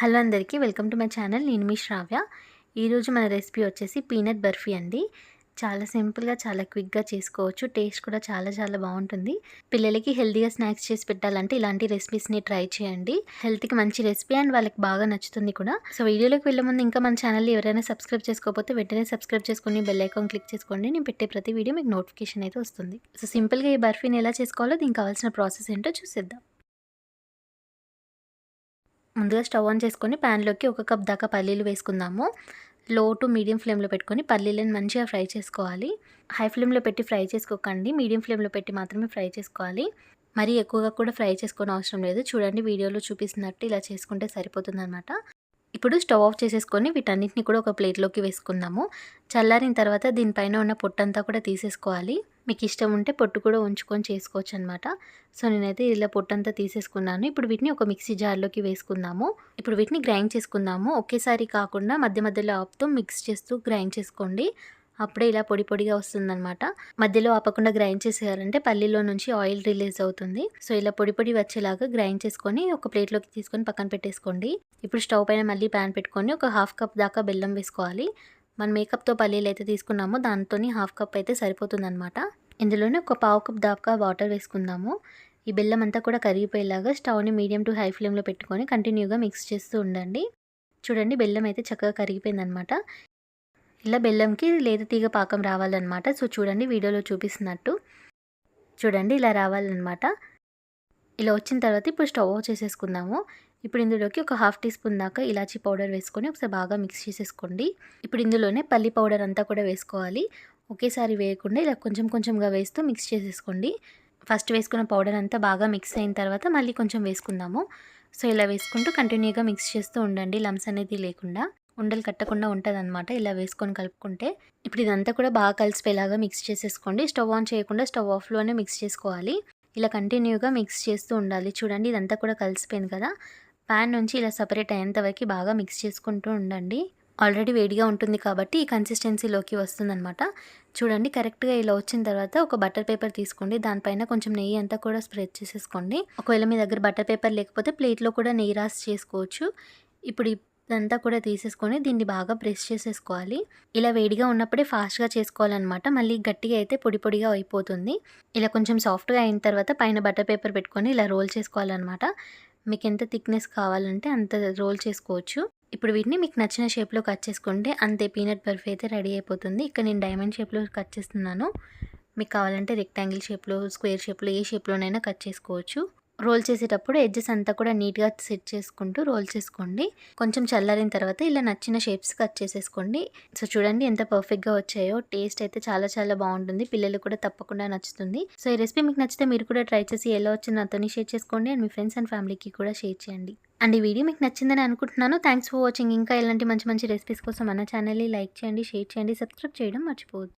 Hello అందరికీ welcome to my channel. నేను మీ శ్రావ్య. ఈరోజు మన రెసిపీ వచ్చేసి పీనట్ బర్ఫీ అండి. చాలా సింపుల్గా చాలా క్విక్గా చేసుకోవచ్చు. టేస్ట్ కూడా చాలా చాలా బాగుంటుంది. పిల్లలకి హెల్తీగా స్నాక్స్ చేసి పెట్టాలంటే ఇలాంటి రెసిపీస్ని ట్రై చేయండి. హెల్త్కి మంచి రెసిపీ అండ్ వాళ్ళకి బాగా నచ్చుతుంది కూడా. సో వీడియోలోకి వెళ్ళే ముందు ఇంకా మన ఛానల్ ఎవరైనా సబ్స్క్రైబ్ చేసుకోకపోతే వెంటనే సబ్స్క్రైబ్ చేసుకొని బెల్ ఐకాన్ క్లిక్ చేసుకోండి. నేను పెట్టే ప్రతి వీడియో మీకు నోటిఫికేషన్ అయితే వస్తుంది. సో సింపుల్గా ఈ బర్ఫీని ఎలా చేసుకోవాలో దీనికి కావాల్సిన ప్రాసెస్ ఏంటో చూసేద్దాం. ముందుగా స్టవ్ ఆన్ చేసుకొని ప్యాన్లోకి ఒక కప్ దాకా పల్లీలు వేసుకుందాము. లో టు మీడియం ఫ్లేమ్లో పెట్టుకొని పల్లీలను మంచిగా ఫ్రై చేసుకోవాలి. హై ఫ్లేమ్లో పెట్టి ఫ్రై చేసుకోకండి. మీడియం ఫ్లేమ్లో పెట్టి మాత్రమే ఫ్రై చేసుకోవాలి. మరీ ఎక్కువగా కూడా ఫ్రై చేసుకోని అవసరం లేదు. చూడండి వీడియోలో చూపిస్తున్నట్టు ఇలా చేసుకుంటే సరిపోతుందన్నమాట. ఇప్పుడు స్టవ్ ఆఫ్ చేసేసుకొని వీటన్నిటిని కూడా ఒక ప్లేట్లోకి వేసుకుందాము. చల్లారిన తర్వాత దీనిపైన ఉన్న పొట్టంతా కూడా తీసేసుకోవాలి. మీకు ఇష్టం ఉంటే పొట్టు కూడా ఉంచుకొని చేసుకోవచ్చు అనమాట సో నేనైతే ఇలా పొట్టంతా తీసేసుకున్నాను. ఇప్పుడు వీటిని ఒక మిక్సీ జార్లోకి వేసుకుందాము. ఇప్పుడు వీటిని గ్రైండ్ చేసుకుందాము. ఒకేసారి కాకుండా మధ్య మధ్యలో ఆపుతూ మిక్స్ చేస్తూ గ్రైండ్ చేసుకోండి. అప్పుడే ఇలా పొడి పొడిగా వస్తుందన్నమాట మధ్యలో ఆపకుండా గ్రైండ్ చేసేయాలంటే పల్లీలో నుంచి ఆయిల్ రిలీజ్ అవుతుంది. సో ఇలా పొడి పొడి వచ్చేలాగా గ్రైండ్ చేసుకొని ఒక ప్లేట్లోకి తీసుకొని పక్కన పెట్టేసుకోండి. ఇప్పుడు స్టవ్ పైన మళ్ళీ ప్యాన్ పెట్టుకొని ఒక హాఫ్ కప్ దాకా బెల్లం వేసుకోవాలి. మన మేకప్తో పల్లీలు అయితే తీసుకున్నామో దాంతో హాఫ్ కప్ అయితే సరిపోతుందన్నమాట ఇందులోనే ఒక పావు కప్ దాకా వాటర్ వేసుకుందాము. ఈ బెల్లం అంతా కూడా కరిగిపోయేలాగా స్టవ్ని మీడియం టు హై ఫ్లేమ్లో పెట్టుకొని కంటిన్యూగా మిక్స్ చేస్తూ ఉండండి. చూడండి బెల్లం అయితే చక్కగా కరిగిపోయిందనమాట ఇలా బెల్లంకి లేత తీగ పాకం రావాలన్నమాట. సో చూడండి వీడియోలో చూపిస్తున్నట్టు. చూడండి ఇలా రావాలన్నమాట. ఇలా వచ్చిన తర్వాత ఇప్పుడు స్టవ్ ఆఫ్ చేసేసుకుందాము. ఇప్పుడు ఇందులోకి ఒక హాఫ్ టీ స్పూన్ దాకా ఇలాచీ పౌడర్ వేసుకొని ఒకసారి బాగా మిక్స్ చేసేసుకోండి. ఇప్పుడు ఇందులోనే పల్లి పౌడర్ అంతా కూడా వేసుకోవాలి. ఒకేసారి వేయకుండా ఇలా కొంచెం కొంచెంగా వేస్తూ మిక్స్ చేసేసుకోండి. ఫస్ట్ వేసుకున్న పౌడర్ అంతా బాగా మిక్స్ అయిన తర్వాత మళ్ళీ కొంచెం వేసుకుందాము. సో ఇలా వేసుకుంటూ కంటిన్యూగా మిక్స్ చేస్తూ ఉండండి లమ్స్ అనేది లేకుండా. ఉండలు కట్టకుండా ఉంటుంది ఇలా వేసుకొని కలుపుకుంటే. ఇప్పుడు ఇదంతా కూడా బాగా కలిసిపోయేలాగా మిక్స్ చేసేసుకోండి. స్టవ్ ఆన్ చేయకుండా స్టవ్ ఆఫ్లోనే మిక్స్ చేసుకోవాలి. ఇలా కంటిన్యూగా మిక్స్ చేస్తూ ఉండాలి. చూడండి ఇదంతా కూడా కలిసిపోయింది కదా. ప్యాన్ నుంచి ఇలా సపరేట్ అయ్యేంత వరకు బాగా మిక్స్ చేసుకుంటూ ఉండండి. ఆల్రెడీ వేడిగా ఉంటుంది కాబట్టి ఈ కన్సిస్టెన్సీలోకి వస్తుందన్నమాట. చూడండి కరెక్ట్గా ఇలా వచ్చిన తర్వాత ఒక బటర్ పేపర్ తీసుకోండి. దానిపైన కొంచెం నెయ్యి అంతా కూడా స్ప్రెడ్ చేసేసుకోండి. ఒకవేళ మీ దగ్గర బటర్ పేపర్ లేకపోతే ప్లేట్లో కూడా నెయ్యి రాసి చేసుకోవచ్చు. ఇప్పుడు ఇదంతా కూడా తీసేసుకొని దీన్ని బాగా ప్రెస్ చేసేసుకోవాలి. ఇలా వేడిగా ఉన్నప్పుడే ఫాస్ట్గా చేసుకోవాలన్నమాట. మళ్ళీ గట్టిగా అయితే పొడి పొడిగా అయిపోతుంది. ఇలా కొంచెం సాఫ్ట్గా అయిన తర్వాత పైన బటర్ పేపర్ పెట్టుకొని ఇలా రోల్ చేసుకోవాలన్నమాట. మీకు ఎంత థిక్నెస్ కావాలంటే అంత రోల్ చేసుకోవచ్చు. ఇప్పుడు వీటిని మీకు నచ్చిన షేప్లో కట్ చేసుకుంటే అంతే పీనట్ బర్ఫీ అయితే రెడీ అయిపోతుంది. ఇక్కడ నేను డైమండ్ షేప్లో కట్ చేస్తున్నాను. మీకు కావాలంటే రెక్టాంగిల్ షేప్లో స్క్వేర్ షేప్లో ఏ షేప్లోనైనా కట్ చేసుకోవచ్చు. రోల్ చేసేటప్పుడు ఎడ్జెస్ అంతా కూడా నీట్గా సెట్ చేసుకుంటూ రోల్ చేసుకోండి. కొంచెం చల్లారిన తర్వాత ఇలా నచ్చిన షేప్స్ కట్ చేసేసుకోండి. సో చూడండి ఎంత పర్ఫెక్ట్గా వచ్చాయో. టేస్ట్ అయితే చాలా చాలా బాగుంటుంది. పిల్లలు కూడా తప్పకుండా నచ్చుతుంది. సో ఈ రెసిపీ మీకు నచ్చితే మీరు కూడా ట్రై చేసి ఎలా వచ్చిందో అతని షేర్ చేసుకోండి. అండ్ మీ ఫ్రెండ్స్ అండ్ ఫ్యామిలీకి కూడా షేర్ చేయండి. అండ్ ఈ వీడియో మీకు నచ్చిందని అనుకుంటున్నాను. థ్యాంక్స్ ఫర్ వాచింగ్ ఇంకా ఇలాంటి మంచి మంచి రెసిపీస్ కోసం మన ఛానల్ని లైక్ చేయండి షేర్ చేయండి సబ్స్క్రైబ్ చేయడం మర్చిపోవద్దు.